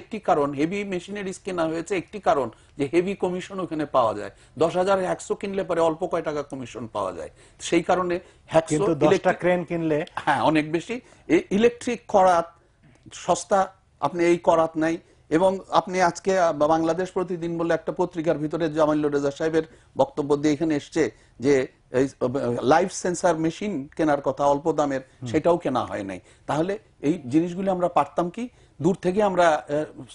একটি কারণ heavy machineries কেনা হয়েছে একটি কারণ যে হেভি কমিশন ওখানে পাওয়া যায়। দশ হাজার একশো কিনলে পরে অল্প কয় টাকা কমিশন পাওয়া যায়। সেই কারণে হ্যাকসো ক্রেন কিনলে হ্যাঁ অনেক বেশি। ইলেকট্রিক করাত সস্তা আপনি এই করাত নাই। এবং আপনি আজকে বাংলাদেশ প্রতিদিন বলে একটা পত্রিকার ভিতরে জামাইল রেজা সাহেবের বক্তব্য দিয়ে এখানে এসছে যে লাইফ সেন্সার মেশিন কেনার কথা অল্প দামের সেটাও কেনা হয় নাই। তাহলে এই জিনিসগুলো আমরা পারতাম কি? দূর থেকে আমরা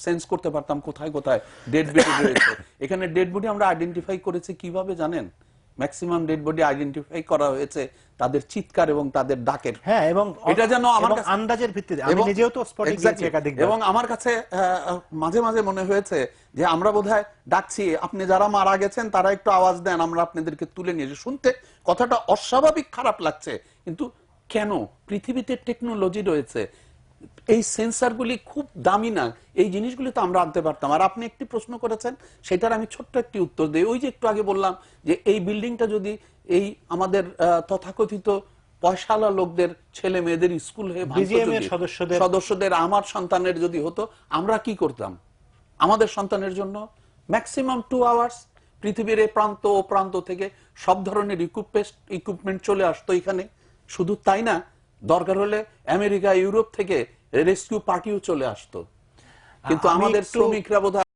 সেন্স করতে পারতাম কোথায় কোথায় ডেড বডি রয়েছে। এখানে ডেড বডি আমরা আইডেন্টিফাই করেছি কীভাবে জানেন? ম্যাক্সিমাম ডেড বডি আইডেন্টিফাই করা হয়েছে তাদের চিৎকার এবং তাদের ডাকের। হ্যাঁ এবং এটা যেন আমার কাছে- আন্দাজের ভিত্তিতে। আমি নিজেও তো স্পটে. গিয়েছি একাধিক এবং আমার কাছে মাঝে মাঝে মনে হয়েছে যে আমরা বোধহয় ডাকছি আপনি যারা মারা গেছেন তারা একটু আওয়াজ দেন আমরা আপনাদেরকে তুলে নিয়ে শুনতে। কথাটা অস্বাভাবিক খারাপ লাগছে কিন্তু কেন? পৃথিবীতে টেকনোলজি রয়েছে। এই সেন্সারগুলি খুব দামি না। এই জিনিসগুলি তো আমরা আনতে পারতাম। আর আপনি একটি প্রশ্ন করেছেন সেটার আমি ছোট্ট একটি উত্তর দিই। ওই যে একটু আগে বললাম যে এই বিল্ডিংটা যদি এই আমাদের তথাকথিত পয়সালা লোকদের ছেলে মেয়েদের স্কুল হয়ে সদস্যদের- সদস্যদের আমার সন্তানের যদি হতো আমরা কি করতাম? আমাদের সন্তানের জন্য ম্যাক্সিমাম টু আওয়ার্স পৃথিবীর এই প্রান্ত ও প্রান্ত থেকে সব ধরনের ইকুইপমেন্ট চলে আসতো এখানে। শুধু তাই না দরকার হলে আমেরিকা ইউরোপ থেকে রেস্কিউ পার্টিও চলে আসতো। কিন্তু আমাদের শ্রমিকরা বোধহয়